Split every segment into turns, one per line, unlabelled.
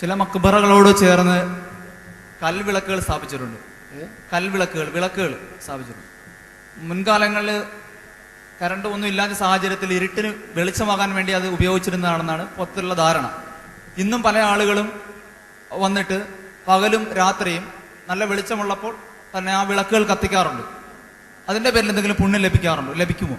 ചില മക്ബറകളോട് ചേർന്ന് കൽവിളക്കുകൾ സ്ഥാപിച്ചിട്ടുണ്ട്. കൽവിളക്കുകൾ വിളക്കുകൾ സ്ഥാപിച്ചിട്ടുണ്ട്. മുൻകാലങ്ങളിൽ കറണ്ട് ഒന്നും ഇല്ലാത്ത സാഹചര്യത്തിൽ ഇരുട്ടിന് വെളിച്ചമാകാൻ വേണ്ടി അത് ഉപയോഗിച്ചിരുന്നതാണെന്നാണ് പുറത്തുള്ള ധാരണ. ഇന്നും പല ആളുകളും വന്നിട്ട് പകലും രാത്രിയും നല്ല വെളിച്ചമുള്ളപ്പോൾ തന്നെ ആ വിളക്കുകൾ കത്തിക്കാറുണ്ട്. അതിന്റെ പേരിൽ എന്തെങ്കിലും പുണ്യം ലഭിക്കാറുണ്ടോ? ലഭിക്കുമോ?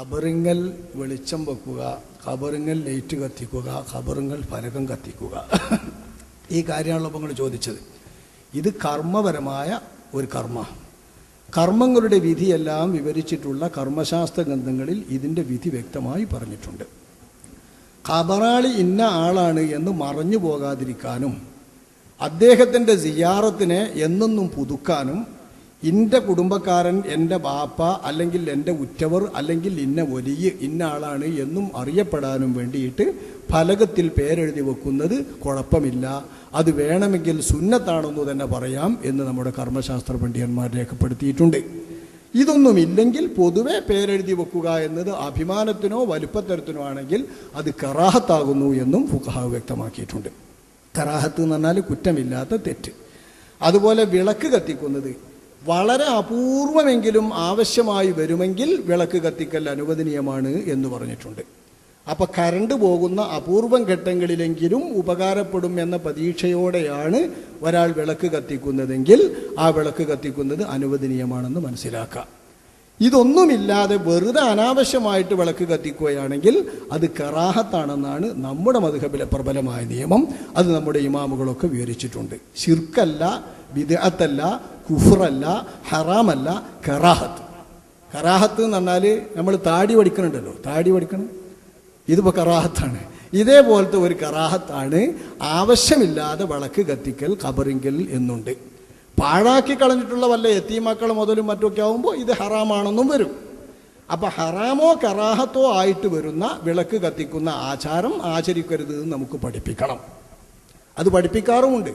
കബറിങ്ങൽ വെളിച്ചം വെക്കുക കബറിങ്ങൽ ലൈറ്റ് കത്തിക്കുക കബറിങ്ങൽ ഫലകം കത്തിക്കുക. ഈ കാര്യമാണല്ലോ ഇപ്പം നിങ്ങൾ ചോദിച്ചത്. ഇത് കർമ്മപരമായ ഒരു കർമ്മ. കർമ്മങ്ങളുടെ വിധിയെല്ലാം വിവരിച്ചിട്ടുള്ള കർമ്മശാസ്ത്ര ഗ്രന്ഥങ്ങളിൽ ഇതിന്റെ വിധി വ്യക്തമായി പറഞ്ഞിട്ടുണ്ട്. കബറാളി ഇന്ന ആളാണ് എന്ന് മറഞ്ഞു പോകാതിരിക്കാനും അദ്ദേഹത്തിന്റെ സിയാറത്തിനെ എന്നെന്നും പുതുക്കാനും എന്റെ കുടുംബക്കാരൻ എന്റെ ബാപ്പ അല്ലെങ്കിൽ എന്റെ ഉറ്റവർ അല്ലെങ്കിൽ ഇന്ന വലിയ ഇന്ന ആളാണ് എന്നും അറിയപ്പെടാനും വേണ്ടിയിട്ട് ഫലകത്തിൽ പേരെഴുതി വെക്കുന്നത് കുഴപ്പമില്ല. അത് വേണമെങ്കിൽ സുന്നത്താണെന്ന് തന്നെ പറയാം എന്ന് നമ്മുടെ കർമ്മശാസ്ത്ര പണ്ഡിതന്മാർ രേഖപ്പെടുത്തിയിട്ടുണ്ട്. ഇതൊന്നുമില്ലെങ്കിൽ പൊതുവെ പേരെഴുതി വെക്കുക എന്നത് അഭിമാനത്തിനോ വലുപ്പത്തരത്തിനോ ആണെങ്കിൽ അത് കറാഹത്താകുന്നു എന്നും ഫുഖാവ് വ്യക്തമാക്കിയിട്ടുണ്ട്. കറാഹത്ത് എന്ന് പറഞ്ഞാൽ കുറ്റമില്ലാത്ത തെറ്റ്. അതുപോലെ വിളക്ക് കത്തിക്കുന്നത് വളരെ അപൂർവമെങ്കിലും ആവശ്യമായി വരുമെങ്കിൽ വിളക്ക് കത്തിക്കൽ അനുവദനീയമാണ് എന്ന് പറഞ്ഞിട്ടുണ്ട്. അപ്പം കരണ്ട് പോകുന്ന അപൂർവം ഘട്ടങ്ങളിലെങ്കിലും ഉപകാരപ്പെടും എന്ന പ്രതീക്ഷയോടെയാണ് ഒരാൾ വിളക്ക് കത്തിക്കുന്നതെങ്കിൽ ആ വിളക്ക് കത്തിക്കുന്നത് അനുവദനീയമാണെന്ന് മനസ്സിലാക്കാം ഇതൊന്നുമില്ലാതെ വെറുതെ അനാവശ്യമായിട്ട് വിളക്ക് കത്തിക്കുകയാണെങ്കിൽ അത് കറാഹത്താണെന്നാണ് നമ്മുടെ മധുഹബിലെ പ്രബലമായ നിയമം. അത് നമ്മുടെ ഇമാമുകളൊക്കെ വിവരിച്ചിട്ടുണ്ട്. ശിർക്കല്ല വിദഅത്തല്ല കുഫറല്ല ഹറാമല്ല കറാഹത്ത്. കറാഹത്ത് എന്ന് പറഞ്ഞാൽ നമ്മൾ താടി പഠിക്കണുണ്ടല്ലോ. താടി പഠിക്കണം. ഇതിപ്പോൾ കറാഹത്താണ്. ഇതേപോലത്തെ ഒരു കറാഹത്താണ് ആവശ്യമില്ലാതെ വിളക്ക് കത്തിക്കൽ ഖബറിങ്കൽ എന്നുണ്ട്. പാഴാക്കി കളഞ്ഞിട്ടുള്ള വല്ല എത്തീമാക്കൾ മുതലും മറ്റൊക്കെ ആവുമ്പോൾ ഇത് ഹറാമാണെന്നും വരും. അപ്പം ഹറാമോ കറാഹത്തോ ആയിട്ട് വരുന്ന വിളക്ക് കത്തിക്കുന്ന ആചാരം ആചരിക്കരുത് നമുക്ക് പഠിപ്പിക്കണം. അത് പഠിപ്പിക്കാറുമുണ്ട്.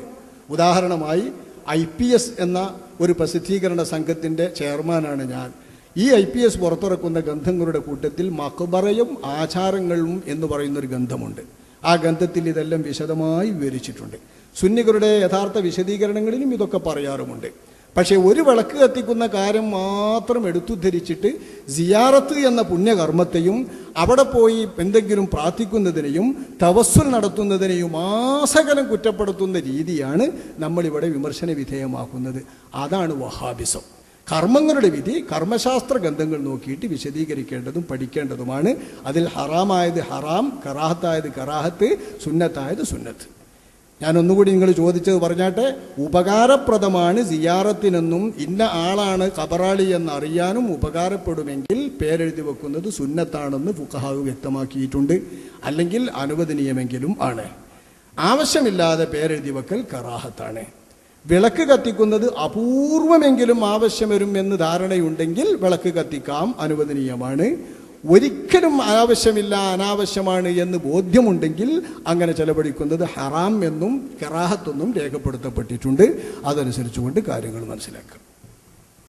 ഉദാഹരണമായി ഐ പി എസ് എന്ന ഒരു പ്രസിദ്ധീകരണ സംഘത്തിന്റെ ചെയർമാനാണ് ഞാൻ. ഈ ഐ പി എസ് പുറത്തിറക്കുന്ന ഗ്രന്ഥങ്ങളുടെ കൂട്ടത്തിൽ മക്ബറയും ആചാരങ്ങളും എന്ന് പറയുന്നൊരു ഗ്രന്ഥമുണ്ട് ആ ഗ്രന്ഥത്തിൽ ഇതെല്ലാം വിശദമായി വിവരിച്ചിട്ടുണ്ട്. സുന്നികളുടെ യഥാർത്ഥ വിശദീകരണങ്ങളിലും ഇതൊക്കെ പറയാറുമുണ്ട്. പക്ഷേ ഒരു വിളക്ക് കത്തിക്കുന്ന കാര്യം മാത്രം എടുത്തുദ്ധരിച്ചിട്ട് സിയാറത്ത് എന്ന പുണ്യകർമ്മത്തെയും അവിടെ പോയി എന്തെങ്കിലും പ്രാർത്ഥിക്കുന്നതിനെയും തവസ്സുൽ നടത്തുന്നതിനെയും ആസകലം കുറ്റപ്പെടുത്തുന്ന രീതിയാണ് നമ്മളിവിടെ വിമർശന വിധേയമാക്കുന്നത്. അതാണ് വഹാബിസം. കർമ്മങ്ങളുടെ വിധി കർമ്മശാസ്ത്ര ഗ്രന്ഥങ്ങൾ നോക്കിയിട്ട് വിശദീകരിക്കേണ്ടതും പഠിക്കേണ്ടതുമാണ്. അതിൽ ഹറാമായത് ഹറാം കറാഹത്തായത് കറാഹത്ത് സുന്നത്തായത് സുന്നത്ത്. ഞാൻ ഒന്നുകൂടി നിങ്ങൾ ചോദിച്ചത് പറഞ്ഞാട്ടെ ഉപകാരപ്രദമാണ് സിയാറത്തിനെന്നും ഇന്ന ആളാണ് കബറാളി എന്ന് അറിയാനും ഉപകാരപ്പെടുമെങ്കിൽ പേരെഴുതി വെക്കുന്നത് സുന്നത്താണെന്ന് ഫുഖഹാവ് വ്യക്തമാക്കിയിട്ടുണ്ട്. അല്ലെങ്കിൽ അനുവദനീയമെങ്കിലും ആണ്. ആവശ്യമില്ലാതെ പേരെഴുതി വെക്കൽ കറാഹത്താണ്. വിളക്ക് കത്തിക്കുന്നത് അപൂർവമെങ്കിലും ആവശ്യം വരും എന്ന് ധാരണയുണ്ടെങ്കിൽ വിളക്ക് കത്തിക്കാം അനുവദനീയമാണ് ഒരിക്കലും ആവശ്യമില്ല അനാവശ്യമാണ് എന്ന് ബോധ്യമുണ്ടെങ്കിൽ അങ്ങനെ ചെലവഴിക്കുന്നത് ഹറാം എന്നും കറാഹത്തെന്നും രേഖപ്പെടുത്തപ്പെട്ടിട്ടുണ്ട്. അതനുസരിച്ചുകൊണ്ട് കാര്യങ്ങൾ മനസ്സിലാക്കാം.